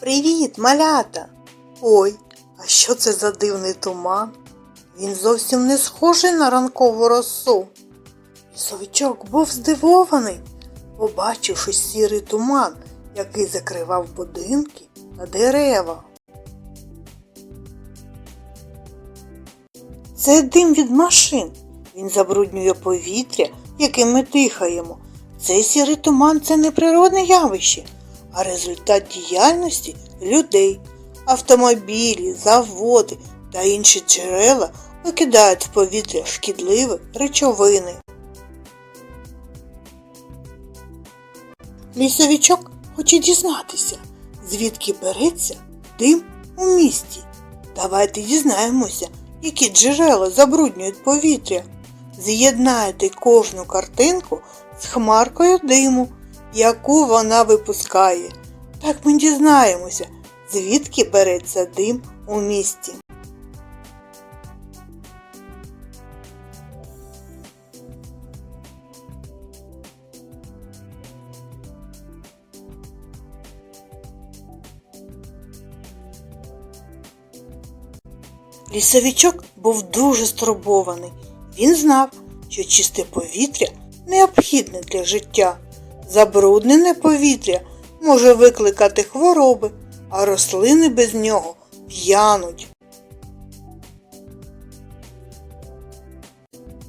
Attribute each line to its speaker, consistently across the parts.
Speaker 1: Привіт, малята! Ой, а що це за дивний туман? Він зовсім не схожий на ранкову росу. Лісовичок був здивований, побачивши сірий туман, який закривав будинки та дерева. Це дим від машин. Він забруднює повітря, яким ми дихаємо. Цей сірий туман це не природне явище, а результат діяльності людей. Автомобілі, заводи та інші джерела викидають в повітря шкідливі речовини. Лісовичок хоче дізнатися, звідки береться дим у місті. Давайте дізнаємося, які джерела забруднюють повітря. З'єднайте кожну картинку з хмаркою диму, яку вона випускає. Так ми дізнаємося, звідки береться дим у місті. Лісовичок був дуже стурбований. Він знав, що чисте повітря необхідне для життя. Забруднене повітря може викликати хвороби, а рослини без нього в'януть.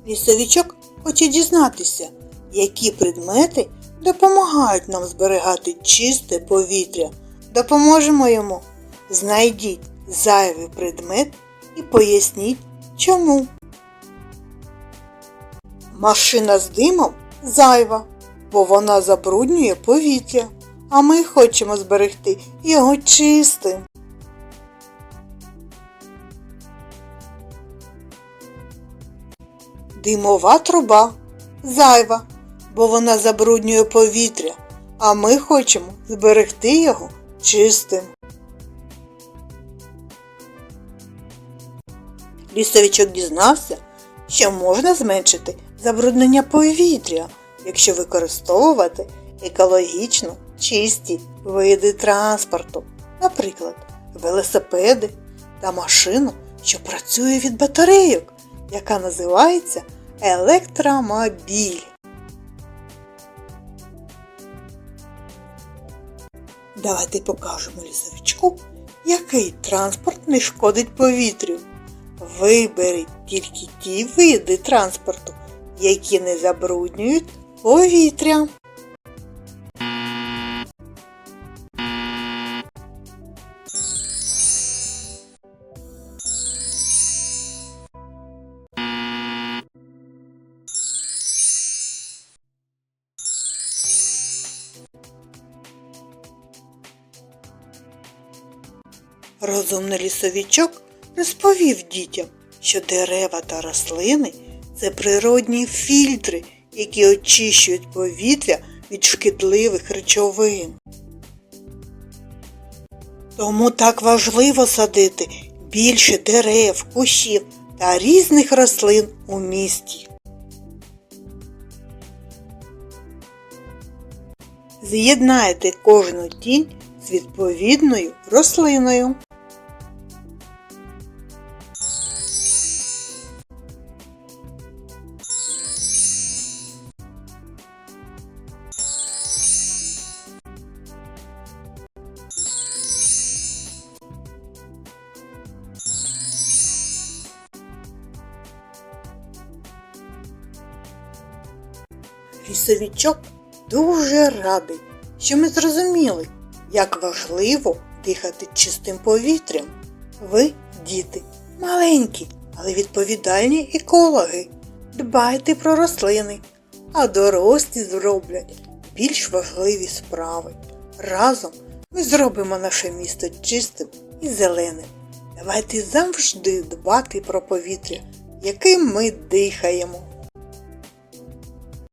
Speaker 1: Лісовичок хоче дізнатися, які предмети допомагають нам зберігати чисте повітря. Допоможемо йому. Знайдіть зайвий предмет і поясніть чому. Машина з димом зайва, бо вона забруднює повітря, а ми хочемо зберегти його чистим. Димова труба зайва, бо вона забруднює повітря, а ми хочемо зберегти його чистим. Лісовичок дізнався, що можна зменшити забруднення повітря, якщо використовувати екологічно чисті види транспорту, наприклад, велосипеди та машину, що працює від батарейок, яка називається електромобіль. Давайте покажемо лісовичку, який транспорт не шкодить повітрю. Виберіть тільки ті види транспорту, які не забруднюють повітря. Розумний лісовичок розповів дітям, що дерева та рослини це природні фільтри, які очищують повітря від шкідливих речовин. Тому так важливо садити більше дерев, кущів та різних рослин у місті. З'єднайте кожну тінь з відповідною рослиною. Лісовичок дуже радий, що ми зрозуміли, як важливо дихати чистим повітрям. Ви, діти, маленькі, але відповідальні екологи. Дбайте про рослини, а дорослі зроблять більш важливі справи. Разом ми зробимо наше місто чистим і зеленим. Давайте завжди дбати про повітря, яким ми дихаємо.